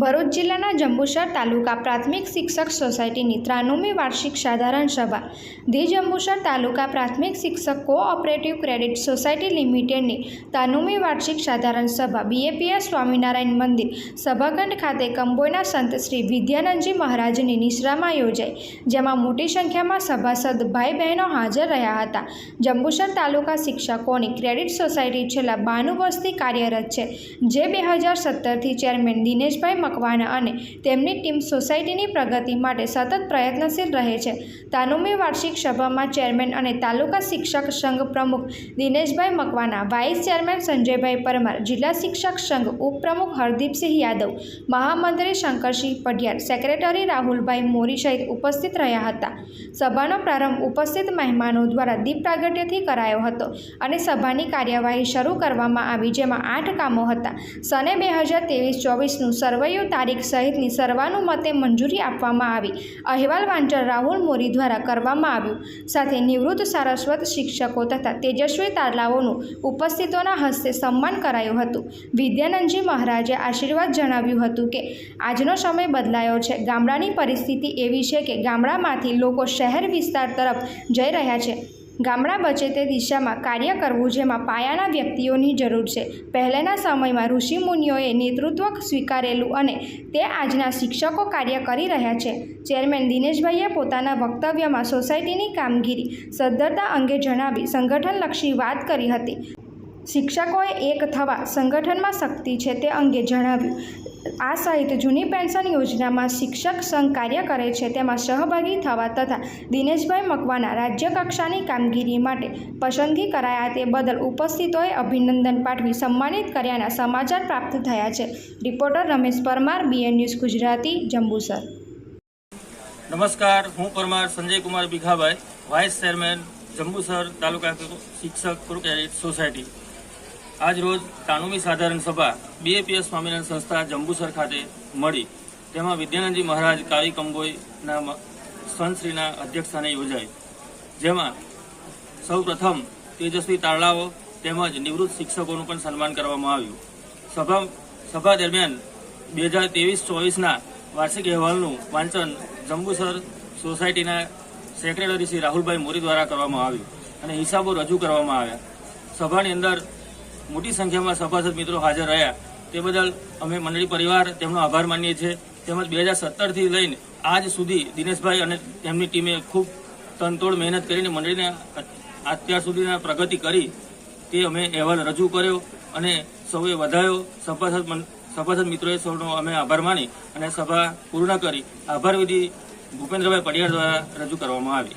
ભરૂચ જિલ્લાના જંબુસર તાલુકા પ્રાથમિક શિક્ષક સોસાયટીની ત્રાણુમી વાર્ષિક સાધારણ સભા. ધી જંબુસર તાલુકા પ્રાથમિક શિક્ષક કોઓપરેટિવ ક્રેડિટ સોસાયટી લિમિટેડની ત્રાણુમી વાર્ષિક સાધારણ સભા. બીએપીએસ સ્વામિનારાયણ મંદિર, સભાખંડ ખાતે કંબોયના સંત શ્રી વિદ્યાનંદજી મહારાજની નિશ્રામાં યોજાઈ, જેમાં મોટી સંખ્યામાં સભાસદ ભાઈ બહેનો હાજર રહ્યા હતા. જંબુસર તાલુકા શિક્ષકોની ક્રેડિટ સોસાયટી છેલ્લા બાણું વર્ષથી કાર્યરત છે. જે બે હજાર સત્તરથી ચેરમેન દિનેશભાઈ મકવાણા અને તેમની ટીમ સોસાયટીની પ્રગતિ માટે સતત પ્રયત્નશીલ રહે છે. તાનુમી વાર્ષિક સભામાં ચેરમેન અને તાલુકા શિક્ષક સંઘ પ્રમુખ દિનેશભાઈ મકવાના વાઇસ ચેરમેન સંજયભાઈ પરમાર, જિલ્લા શિક્ષક સંઘ ઉપપ્રમુખ હરદીપસિંહ યાદવ, મહામંત્રી શંકરસિંહ પઢિયાર, સેક્રેટરી રાહુલભાઈ મોરી સહિત ઉપસ્થિત રહ્યા હતા. સભાનો પ્રારંભ ઉપસ્થિત મહેમાનો દ્વારા દીપ પ્રાગટ્યથી કરાયો હતો અને સભાની કાર્યવાહી શરૂ કરવામાં આવી, જેમાં આઠ કામો હતા. સને બે હજાર તેવીસ ચોવીસનું સર્વૈયું તારીખ સહિતની સર્વાનુમતે મંજૂરી આપવામાં આવી. અહેવાલ વાંચન રાહુલ મોરી દ્વારા કરવામાં આવ્યું. સાથે નિવૃત્ત સારસ્વત શિક્ષકો તથા તેજસ્વી તારલાઓનું ઉપસ્થિતોના હસ્તે સન્માન કરાયું હતું. વિદ્યાનંદજી મહારાજે આશીર્વાદ જણાવ્યું હતું કે, આજનો સમય બદલાયો છે. ગામડાની પરિસ્થિતિ એવી છે કે ગામડામાંથી લોકો શહેર વિસ્તાર તરફ જઈ રહ્યા છે. ગામડા બચે તે દિશામાં કાર્ય કરવું જેમાં પાયાના વ્યક્તિઓની જરૂર છે. પહેલાંના સમયમાં ઋષિમુનિઓએ નેતૃત્વ સ્વીકારેલું અને તે આજના શિક્ષકો કાર્ય કરી રહ્યા છે. ચેરમેન દિનેશભાઈએ પોતાના વક્તવ્યમાં સોસાયટીની કામગીરી, સદ્ધરતા અંગે જણાવી સંગઠનલક્ષી વાત કરી હતી. શિક્ષકોએ એક થવા સંગઠનમાં શક્તિ છે તે અંગે જણાવ્યું. આ સહિત જૂની પેન્શન યોજનામાં શિક્ષક સંઘ કાર્ય કરે છે તેમાં સહભાગી થવા તથા દિનેશભાઈ મકવાના રાજ્ય કક્ષાની કામગીરી માટે પસંદગી કરાયા તે બદલ ઉપસ્થિતોએ અભિનંદન પાઠવી સન્માનિત કર્યાના સમાચાર પ્રાપ્ત થયા છે. Reporter Ramesh Parmar, BN news Gujarati, Jambusar. નમસ્કાર, હું પરમાર સંજય કુમાર ભીખાભાઈ, વાઇસ ચેરમેન, જંબુસર તાલુકા શિક્ષક સોસાયટી. આજ રોજ કાનૂની સાધારણ સભા બીએપીએસ સ્વામિનારાયણ સંસ્થા જંબુસર ખાતે મળી. તેમાં વિદ્યાનંદજી મહારાજ કાળી કંબોઈના સંતશ્રીના અધ્યક્ષસ્થાને યોજાઈ. જેમાં સૌ પ્રથમ તેજસ્વી તારલાઓ તેમજ નિવૃત્ત શિક્ષકોનું પણ સન્માન કરવામાં આવ્યું. સભા સભા દરમિયાન બે હજાર ત્રેવીસ ચોવીસના વાર્ષિક અહેવાલનું વાંચન જંબુસર સોસાયટીના સેક્રેટરી શ્રી રાહુલભાઈ મોરી દ્વારા કરવામાં આવ્યું અને હિસાબો રજૂ કરવામાં આવ્યા. સભાની અંદર મોટી સંખ્યામાં સભાસદ મિત્રો હાજર રહ્યા. તે બદલ અમે મંડળી પરિવાર તેમનો આભાર માનીએ છીએ. તેમજ બે હજાર સત્તરથી લઈને આજ સુધી દિનેશભાઈ અને તેમની ટીમે ખૂબ તનતોડ મહેનત કરીને મંડળીને અત્યાર સુધીના પ્રગતિ કરી તે અમે અહેવાલ રજૂ કર્યો અને સૌએ વધાયો. સભાસદ સભાસદ મિત્રોએ સૌનો અમે આભાર માની અને સભા પૂર્ણ કરી. આભાર વિધિ ભૂપેન્દ્રભાઈ પડિયાર દ્વારા રજૂ કરવામાં આવી.